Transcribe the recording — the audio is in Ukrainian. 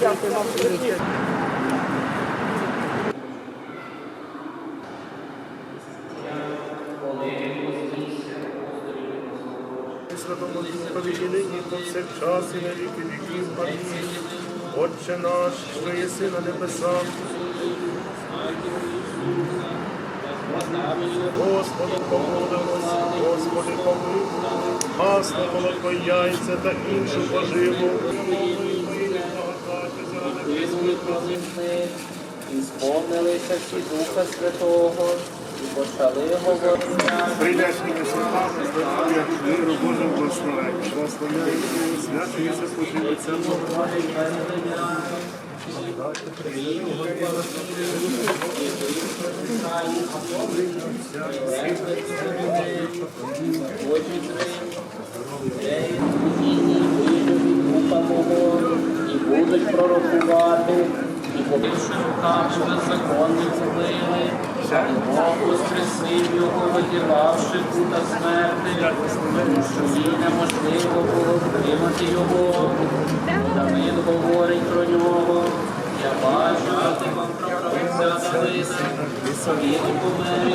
І нині повсякчас і на віки віків. Амінь. Отче наш, що єси на небесах, Господу помолимось, Господи помилуй, масло, молоко, яйця та іншу поживу. І сповнилися всі Духа Святого, і почали говорити. Прийдешніми святами, здоров'я, миру, Божого благословення. Благословляємо, святується, поживиться, Духа мого, і будуть пророкувати, і побивши руками беззаконних злили, і Бог воскресив його, видівавши кута смерти, тому що їй неможливо було втримати його. Давид говорить про нього. Я бачу, що ти вам проправився долина, і помер,